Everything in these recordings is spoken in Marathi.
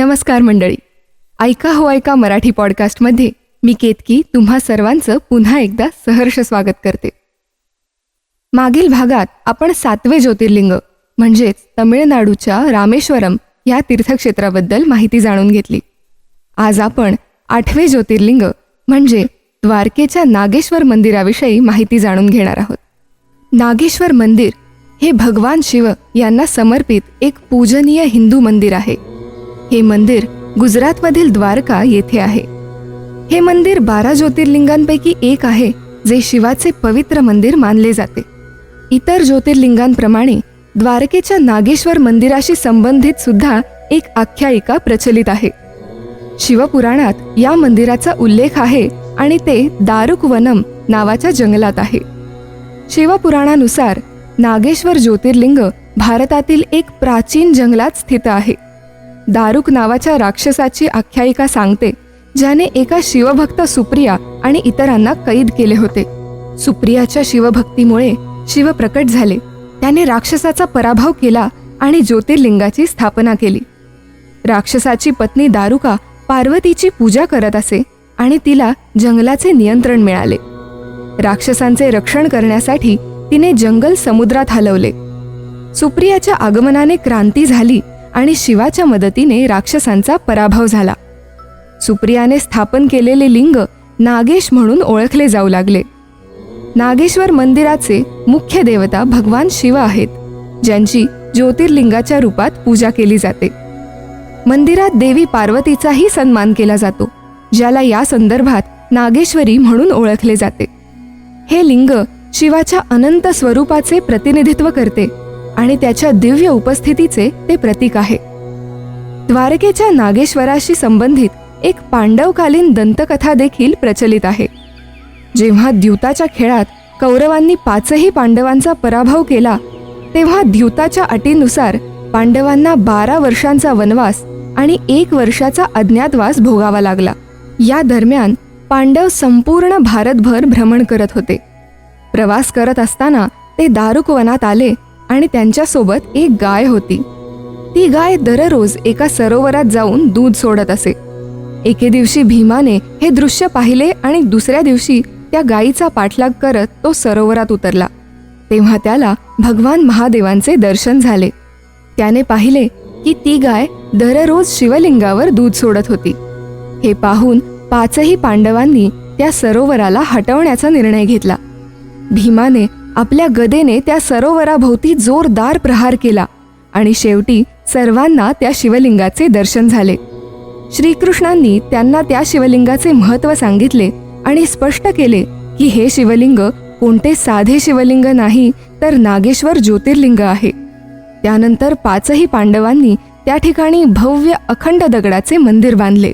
नमस्कार मंडळी. ऐका हो ऐका मराठी पॉडकास्टमध्ये मी केतकी तुम्हा सर्वांचं पुन्हा एकदा सहर्ष स्वागत करते. मागील भागात आपण सातवे ज्योतिर्लिंग म्हणजेच तमिळनाडूच्या रामेश्वरम या तीर्थक्षेत्राबद्दल माहिती जाणून घेतली. आज आपण आठवे ज्योतिर्लिंग म्हणजे द्वारकेच्या नागेश्वर मंदिराविषयी माहिती जाणून घेणार आहोत. नागेश्वर मंदिर हे भगवान शिव यांना समर्पित एक पूजनीय हिंदू मंदिर आहे. हे मंदिर गुजरातमधील द्वारका येथे आहे. हे मंदिर बारा ज्योतिर्लिंगांपैकी एक आहे जे शिवाचे पवित्र मंदिर मानले जाते. इतर ज्योतिर्लिंगांप्रमाणे द्वारकेच्या नागेश्वर मंदिराशी संबंधित सुद्धा एक आख्यायिका प्रचलित आहे. शिवपुराणात या मंदिराचा उल्लेख आहे आणि ते दारुक वनम नावाच्या जंगलात आहे. शिवपुराणानुसार नागेश्वर ज्योतिर्लिंग भारतातील एक प्राचीन जंगलात स्थित आहे. दारुक नावाच्या राक्षसाची आख्यायिका सांगते ज्याने एका शिवभक्त सुप्रिया आणि इतरांना कैद केले होते. सुप्रियाच्या शिवभक्तीमुळे शिव प्रकट झाले. त्याने राक्षसाचा पराभव केला आणि ज्योतिर्लिंगाची स्थापना केली. राक्षसाची पत्नी दारुका पार्वतीची पूजा करत असे आणि तिला जंगलाचे नियंत्रण मिळाले. राक्षसांचे रक्षण करण्यासाठी तिने जंगल समुद्रात हलवले. सुप्रियाच्या आगमनाने क्रांती झाली आणि शिवाच्या मदतीने राक्षसांचा पराभव झाला. सुप्रियाने स्थापन केलेले लिंग नागेश म्हणून ओळखले जाऊ लागले. नागेश्वर मंदिराचे मुख्य देवता भगवान शिव आहेत ज्यांची ज्योतिर्लिंगाच्या रूपात पूजा केली जाते. मंदिरात देवी पार्वतीचाही सन्मान केला जातो ज्याला या संदर्भात नागेश्वरी म्हणून ओळखले जाते. हे लिंग शिवाच्या अनंत स्वरूपाचे प्रतिनिधित्व करते. आणि त्याच्या दिव्य उपस्थितीचे ते प्रतीक आहे. द्वारकेच्या नागेश्वराशी संबंधित एक पांडवकालीन दंतकथा देखील प्रचलित आहे. जेव्हा द्यूताच्या खेळात कौरवांनी पाचही पांडवांचा पराभव केला तेव्हा द्यूताच्या अटीनुसार पांडवांना बारा वर्षांचा वनवास आणि एक वर्षाचा अज्ञातवास भोगावा लागला. या दरम्यान पांडव संपूर्ण भारतभर भ्रमण करत होते. प्रवास करत असताना ते दारुकवनात आले आणि त्यांच्यासोबत एक गाय होती. ती गाय दररोज एका सरोवरात जाऊन दूध सोडत असे. एके दिवशी भीमाने हे दृश्य पाहिले आणि दुसऱ्या दिवशी त्या गायीचा पाठलाग करत तो सरोवरात उतरला. तेव्हा त्याला भगवान महादेवांचे दर्शन झाले. त्याने पाहिले की ती गाय दररोज शिवलिंगावर दूध सोडत होती. हे पाहून पाचही पांडवांनी त्या सरोवराला हटवण्याचा निर्णय घेतला. भीमाने आपल्या गदेने त्या सरोवराभोवती जोरदार प्रहार केला आणि शेवटी सर्वांना त्या शिवलिंगाचे दर्शन झाले. श्रीकृष्णांनी त्यांना त्या शिवलिंगाचे महत्त्व सांगितले आणि स्पष्ट केले की हे शिवलिंग कोणते साधे शिवलिंग नाही तर नागेश्वर ज्योतिर्लिंग आहे. त्यानंतर पाचही पांडवांनी त्या ठिकाणी भव्य अखंड दगडाचे मंदिर बांधले.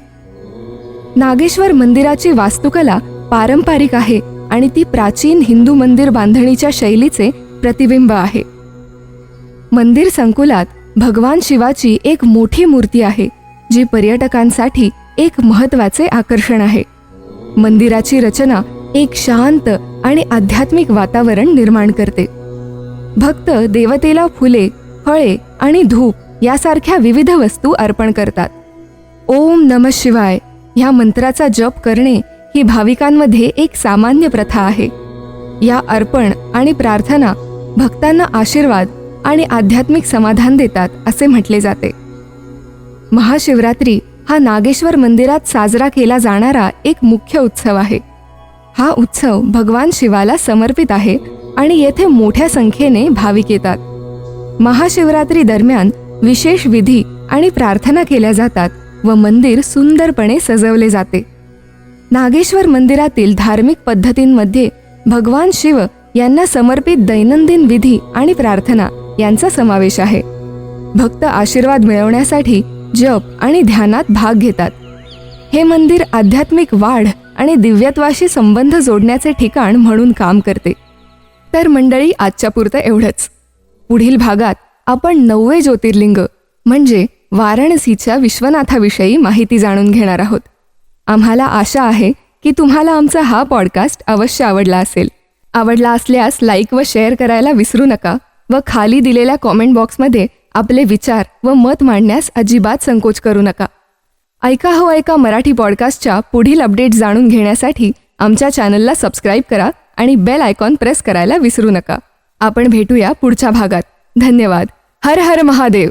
नागेश्वर मंदिराची वास्तुकला पारंपरिक आहे आणि ती प्राचीन हिंदू मंदिर बांधणीच्या शैलीचे प्रतिबिंब आहे. मंदिर संकुलात भगवान शिवाची एक मोठी मूर्ती आहे जी पर्यटकांसाठी एक महत्त्वाचे आकर्षण आहे. मंदिराची रचना एक शांत आणि आध्यात्मिक वातावरण निर्माण करते. भक्त देवतेला फुले फळे आणि धूप यासारख्या विविध वस्तू अर्पण करतात. ओम नम शिवाय ह्या मंत्राचा जप करणे ही भाविकांमध्ये एक सामान्य प्रथा आहे. या अर्पण आणि प्रार्थना भक्तांना आशीर्वाद आणि आध्यात्मिक समाधान देतात असे म्हटले जाते. महाशिवरात्री हा नागेश्वर मंदिरात साजरा केला जाणारा एक मुख्य उत्सव आहे. हा उत्सव भगवान शिवाला समर्पित आहे आणि येथे मोठ्या संख्येने भाविक येतात. महाशिवरात्री दरम्यान विशेष विधी आणि प्रार्थना केल्या जातात व मंदिर सुंदरपणे सजवले जाते. नागेश्वर मंदिरातील धार्मिक पद्धतींमध्ये भगवान शिव यांना समर्पित दैनंदिन विधी आणि प्रार्थना यांचा समावेश आहे. भक्त आशीर्वाद मिळवण्यासाठी जप आणि ध्यानात भाग घेतात. हे मंदिर आध्यात्मिक वाढ आणि दिव्यत्वाशी संबंध जोडण्याचे ठिकाण म्हणून काम करते. तर मंडळी आजच्या पुरतं एवढंच. पुढील भागात आपण नववे ज्योतिर्लिंग म्हणजे वाराणसीच्या विश्वनाथाविषयी माहिती जाणून घेणार आहोत. आम्हाला आशा आहे की तुम्हाला आमचा हा पॉडकास्ट अवश्य आवडला असेल. आवडला असल्यास लाईक व शेअर करायला विसरू नका व खाली दिलेल्या कॉमेंट बॉक्समध्ये आपले विचार व मत मांडण्यास अजिबात संकोच करू नका. ऐका हो ऐका मराठी पॉडकास्टच्या पुढील अपडेट जाणून घेण्यासाठी आमच्या चॅनलला सबस्क्राईब करा आणि बेल आयकॉन प्रेस करायला विसरू नका. आपण भेटूया पुढच्या भागात. धन्यवाद. हर हर महादेव.